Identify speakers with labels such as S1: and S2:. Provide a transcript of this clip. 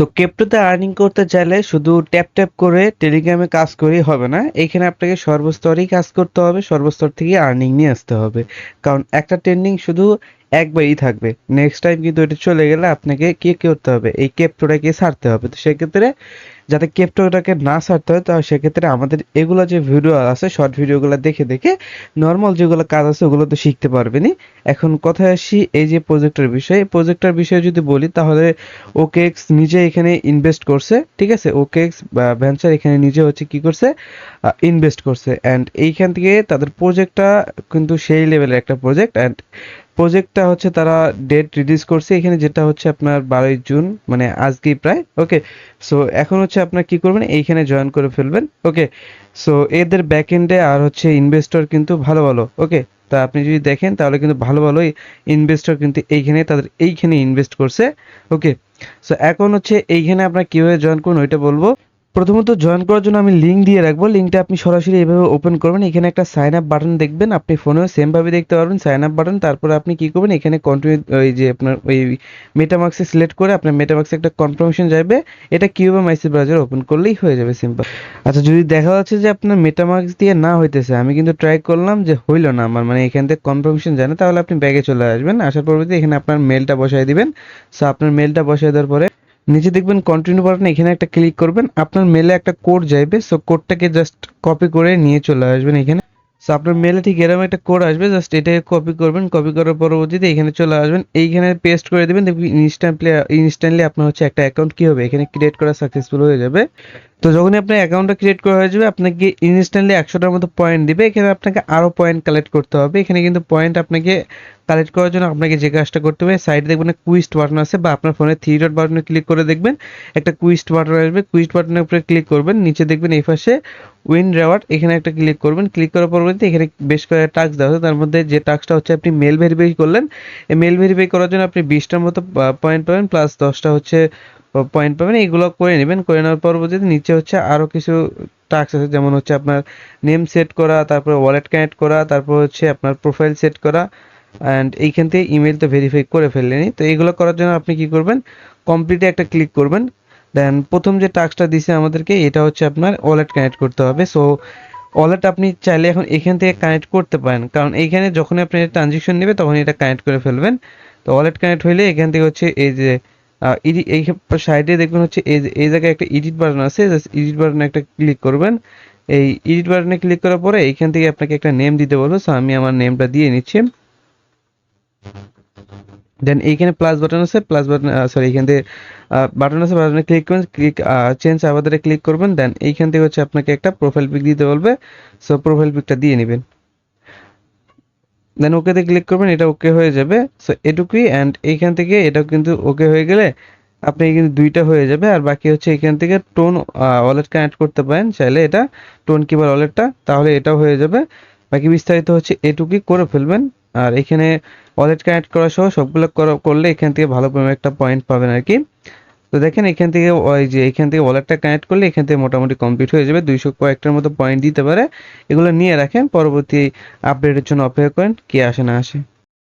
S1: তো ক্রিপ্টোতে আর্নিং করতে চাইলে শুধু ট্যাপ ট্যাপ করে টেলিগ্রামে কাজ করেই হবে না, এখানে আপনাকে সর্বস্তরেই কাজ করতে হবে, সর্বস্তর থেকে আর্নিং নিয়ে আসতে হবে। কারণ একটা ট্রেন্ডিং শুধু একবারই থাকবে। নেক্সট টাইম কিন্তু এটা চলে গেলে আপনাকে কি করতে হবে? এই ক্রিপ্টোটাকে ছাড়তে হবে। তো সেক্ষেত্রে যাতে ক্রিপ্টোটাকে না ছাড়তে হয় তাহলে সেক্ষেত্রে আমাদের এগুলো যে ভিডিও আছে শর্ট ভিডিওগুলো দেখে দেখে নর্মাল যেগুলো কাজ আছে, ওগুলো তো শিখতে পারবেনই। এখন কথায় আসি, এই যে প্রজেক্টের বিষয়ে প্রজেক্টের বিষয়ে যদি বলি, তাহলে ওকেএক্স নিজে এখানে ইনভেস্ট করছে, ঠিক আছে? ওকেএক্স ভেঞ্চার এখানে নিজে হচ্ছে কি করছে? ইনভেস্ট করছে। অ্যান্ড এইখান থেকে তাদের প্রজেক্টটা কিন্তু সেই লেভেলের একটা প্রজেক্ট অ্যান্ড প্রজেক্টটা হচ্ছে তারা ডেট রিলিজ করছে। এখানে যেটা হচ্ছে আপনার বারোই জুন মানে আজকেই প্রায় ওকে সো এখন হচ্ছে আপনার কি করবেন? এইখানে জয়েন করে ফেলবেন ওকে সো এদের ব্যাকএন্ডে আর হচ্ছে ইনভেস্টর কিন্তু ভালো ভালো ওকে তা আপনি যদি দেখেন, তাহলে কিন্তু ভালো ভালোই ইনভেস্টর কিন্তু এইখানে, তাদের এইখানে ইনভেস্ট করছে ওকে সো এখন হচ্ছে এইখানে আপনার কীভাবে জয়েন করুন ওইটা বলব। প্রথমত জয়েন করার জন্য আমি লিঙ্ক দিয়ে রাখব। লিঙ্কটা আপনি সরাসরি এইভাবে ওপেন করবেন। এখানে একটা সাইন আপ বাটন দেখবেন। আপনি ফোনেও সেমভাবে দেখতে পারবেন। সাইন আপ বাটন তারপরে আপনি কি করবেন? এখানে কন্টিনিউ ওই যে আপনার ওই মেটামার্কসে সিলেক্ট করে আপনার মেটামার্কসে একটা কনফার্মেশন যাবে এটা কিউবে মাইসি ব্রাউজার ওপেন করলেই হয়ে যাবে সিম্পল আচ্ছা যদি দেখা যাচ্ছে যে আপনার মেটামার্কস দিয়ে না হইতেছে, আমি কিন্তু ট্রাই করলাম যে হইল না আমার মানে এখান থেকে কনফার্মেশন যায় না, তাহলে আপনি ব্যাগে চলে আসবেন। আসার পরবর্তী এখানে আপনার মেলটা বসায় দিবেন। সো আপনার মেলটা বসায় দেওয়ার পরে নিচে দেখবেন কন্টিনিউ বাটন এখানে একটা ক্লিক করবেন, আপনার মেলে একটা কোড যাইবে সো কোডটাকে জাস্ট কপি করে নিয়ে চলে আসবেন এখানে। সো আপনার মেলে ঠিক এরকম একটা কোড আসবে জাস্ট এটাকে কপি করবেন কপি করার পরবর্তীতে এখানে চলে আসবেন, এইখানে পেস্ট করে দেবেন, দেখবেন ইনস্ট্যান্টলি ইনস্ট্যান্টলি আপনার হচ্ছে একটা অ্যাকাউন্ট কী হবে, এখানে ক্রিয়েট করা সাকসেসফুল হয়ে যাবে। তো যখনই আপনার অ্যাকাউন্টটা ক্রিয়েট করা হয়ে যাবে, আপনাকে ইনস্ট্যান্টলি একশোটার মতো পয়েন্ট দিবে। এখানে আপনাকে আরও পয়েন্ট কালেক্ট করতে হবে। এখানে কিন্তু পয়েন্ট আপনাকে কালেক্ট করার জন্য আপনাকে যে কাজটা করতে হবে সাইডে দেখবেন কুইস্ট বাটন আছে বা আপনার ফোনে থ্রি ডট বাটনে ক্লিক করে দেখবেন, একটা কুইস্ট বাটন আসবে। কুইস্ট বাটনের উপরে ক্লিক করবেন, নিচে দেখবেন এই পাশে উইন রেওয়ার্ড এখানে একটা ক্লিক করবেন। ক্লিক করার পরবর্তীতে এখানে বেশ কয়েকটা টাস্ক দেওয়া আছে। তার মধ্যে যে টাস্কটা হচ্ছে আপনি মেল ভেরিফাই করলেন, এই মেল ভেরিফাই করার জন্য আপনি বিশটার মতো পয়েন্ট পাবেন প্লাস দশটা হচ্ছে পয়েন্ট পাবেন, এইগুলো করে নেবেন। করে নেওয়ার পরবর্তীতে নিচে হচ্ছে আরও কিছু টাস্ক আছে, যেমন হচ্ছে আপনার নেম সেট করা, তারপরে ওয়ালেট কানেক্ট করা, তারপর হচ্ছে আপনার প্রোফাইল সেট করা অ্যান্ড এইখান থেকে ইমেল তো ভেরিফাই করে ফেললেনি তো এইগুলো করার জন্য আপনি কি করবেন? কমপ্লিটে একটা ক্লিক করবেন। দেন প্রথম যে টাস্কটা দিছে আমাদেরকে, এটা হচ্ছে আপনার ওয়ালেট কানেক্ট করতে হবে। সো ওয়ালেট আপনি চাইলে এখন এখান থেকে কানেক্ট করতে পারেন। কারণ এইখানে যখন আপনি ট্রানজেকশন নেবে তখন এটা কানেক্ট করে ফেলবেন। তো ওয়ালেট কানেক্ট হইলে এখান থেকে হচ্ছে এই যে এই সাইডে দেখবেন হচ্ছে এই জায়গায় একটা এডিট বাটন আছে এডিট বাটনে একটা ক্লিক করবেন। এই এডিট বাটনে ক্লিক করার পরে এইখান থেকে আপনাকে একটা নেম দিতে বলব, সো আমি আমার নেমটা দিয়ে নিচ্ছি। দেন এইখানে প্লাস বাটন আছে প্লাস বাটন সরি এখান থেকে বাটন আছে বাটনে ক্লিক করবেন ক্লিক চেঞ্জ আবাদারে ক্লিক করবেন, দেন এইখান থেকে হচ্ছে আপনাকে একটা প্রোফাইল পিক দিতে বলবে। সো প্রোফাইল পিকটা দিয়ে নেবেন। দেন ওকেতে ক্লিক করবেন, এটা ওকে হয়ে যাবে। সো এটুকুই অ্যান্ড এইখান থেকে এটাও কিন্তু ওকে হয়ে গেলে আপনি কিন্তু দুইটা হয়ে যাবে। আর বাকি হচ্ছে এখান থেকে টোন ওয়ালেট কানেক্ট করতে পারেন। চাইলে এটা টোন কিবার ওয়ালেটটা তাহলে এটাও হয়ে যাবে। বাকি বিস্তারিত হচ্ছে এটুকুই করে ফেলবেন। আর এখানে ওয়ালেট কানেক্ট করা সহ সবগুলো করলে এখান থেকে ভালো একটা পয়েন্ট পাবেন আর কি। তো দেখেন এখান থেকে ওই যে এখান থেকে ওয়ালেটটা কানেক্ট করলে এখান থেকে মোটামুটি কমপ্লিট হয়ে যাবে। দুইশো কয়েকটার মতো পয়েন্ট দিতে পারে। এগুলো নিয়ে রাখেন। পরবর্তী আপডেটের জন্য অপেক্ষা করেন, কে আসে না আসে।